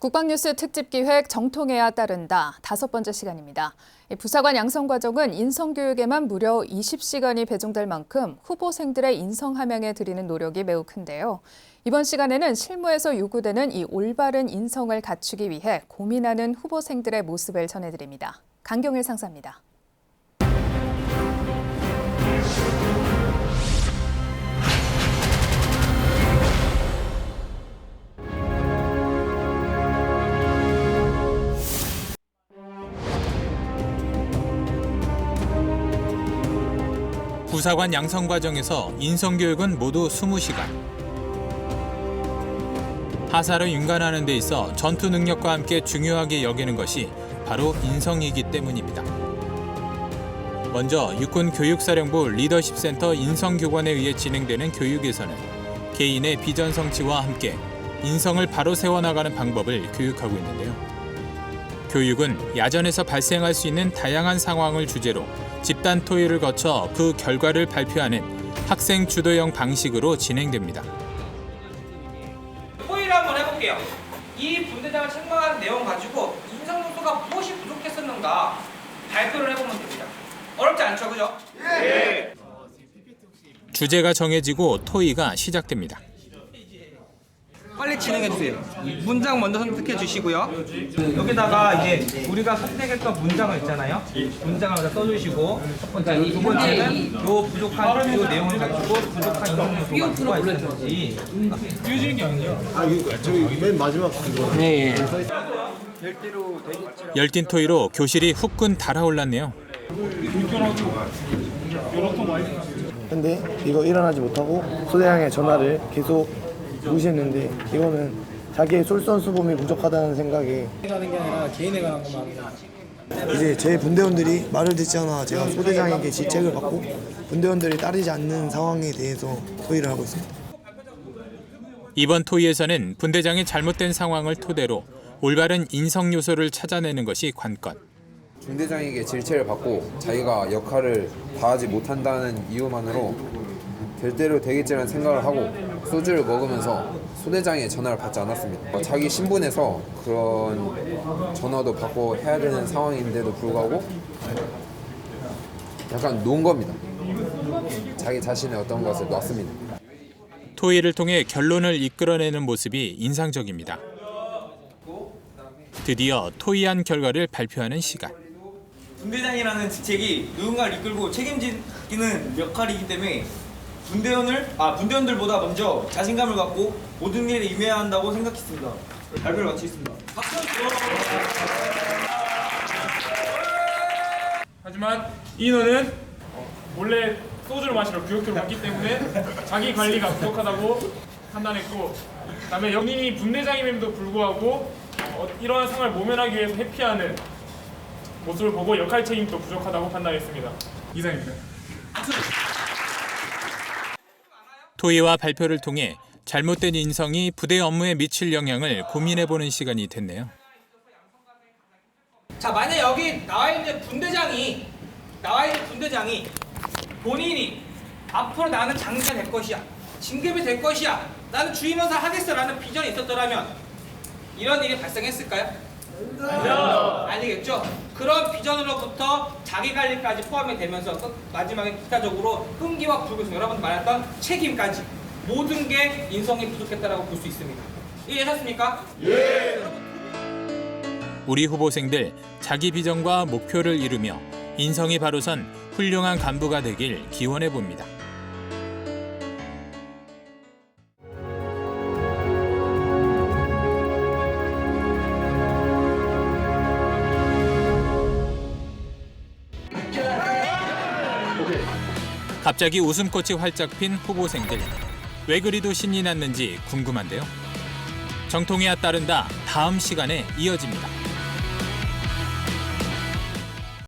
국방뉴스 특집 기획 정통해야 따른다 다섯 번째 시간입니다. 이 부사관 양성 과정은 인성 교육에만 무려 20시간이 배정될 만큼 후보생들의 인성 함양에 들이는 노력이 매우 큰데요. 이번 시간에는 실무에서 요구되는 이 올바른 인성을 갖추기 위해 고민하는 후보생들의 모습을 전해드립니다. 강경일 상사입니다. 부사관 양성 과정에서 인성 교육은 모두 20시간. 하사를 윤관하는 데 있어 전투 능력과 함께 중요하게 여기는 것이 바로 인성이기 때문입니다. 먼저 육군 교육사령부 리더십 센터 인성 교관에 의해 진행되는 교육에서는 개인의 비전 성취와 함께 인성을 바로 세워 나가는 방법을 교육하고 있는데요. 교육은 야전에서 발생할 수 있는 다양한 상황을 주제로 집단 토의를 거쳐 그 결과를 발표하는 학생 주도형 방식으로 진행됩니다. 토의를 한번 해볼게요. 이 분대장을 책망한 내용 가지고 인성 요소가 무엇이 부족했었는가 발표를 해보면 됩니다. 어렵지 않죠, 그죠? 주제가 정해지고 토의가 시작됩니다. 빨리 진행해 주세요. 문장 먼저 선택해 주시고요. 여기다가 이제 우리가 선택했던 문장을 있잖아요. 문장을 써주시고 첫 번째, 두 번째는 요 부족한 요 내용을 가지고 부족한 인성 요소가 뭐가 있었는지 아, 이거 저기 맨 마지막 그거. 열띤 토의로 교실이 후끈 달아올랐네요. 근데 이거 일어나지 못하고 소대장의 전화를 계속 무시했는데 이거는 자기의 솔선수범이 부족하다는 생각에 하는 게 아니라 개인에 관한 것만. 이제 제 분대원들이 말을 듣지 않아 제가 소대장에게 질책을 받고 분대원들이 따르지 않는 상황에 대해서 토의를 하고 있습니다. 이번 토의에서는 분대장의 잘못된 상황을 토대로 올바른 인성 요소를 찾아내는 것이 관건. 중대장에게 질책을 받고 자기가 역할을 다하지 못한다는 이유만으로 될 대로 되겠지라는 생각을 하고 소주를 먹으면서 소대장의 전화를 받지 않았습니다. 어, 자기 신분에서 그런 전화도 받고 해야 되는 상황인데도 불구하고 약간 논 겁니다. 자기 자신의 어떤 것을 놨습니다. 토의를 통해 결론을 이끌어내는 모습이 인상적입니다. 드디어 토의한 결과를 발표하는 시간. 분대장이라는 직책이 누군가를 이끌고 책임지는 역할이기 때문에 분대원을 아 분대원들보다 먼저 자신감을 갖고 모든 일에 임해야 한다고 생각했습니다. 발표를 마치겠습니다. 하지만 인원은 원래 소주를 마시러 교육교를 갔기 때문에 자기 관리가 부족하다고 판단했고 그다음에 영린이 분대장임에도 불구하고 어, 이러한 상황을 모면하기 위해서 회피하는 모습을 보고 역할 책임도 부족하다고 판단했습니다. 이상입니다. 토의와 발표를 통해 잘못된 인성이 부대 업무에 미칠 영향을 고민해보는 시간이 됐네요. 자, 만약 여기 나와 있는 분대장이 나와 있는 분대장이 본인이 앞으로 나는 장기가 될 것이야, 진급이 될 것이야, 나는 주임원사 하겠어라는 비전이 있었더라면 이런 일이 발생했을까요? 아니겠죠. 그런 비전으로부터 자기 관리까지 포함이 되면서 끝- 마지막에 기타적으로 끈기와 불교성 여러분 말했던 책임까지 모든 게 인성이 부족했다라고 볼 수 있습니다. 이해하셨습니까? 우리 후보생들 자기 비전과 목표를 이루며 인성이 바로선 훌륭한 간부가 되길 기원해 봅니다. 갑자기 웃음꽃이 활짝 핀 후보생들. 왜 그리도 신이 났는지 궁금한데요. 정통이야 따른다 다음 시간에 이어집니다.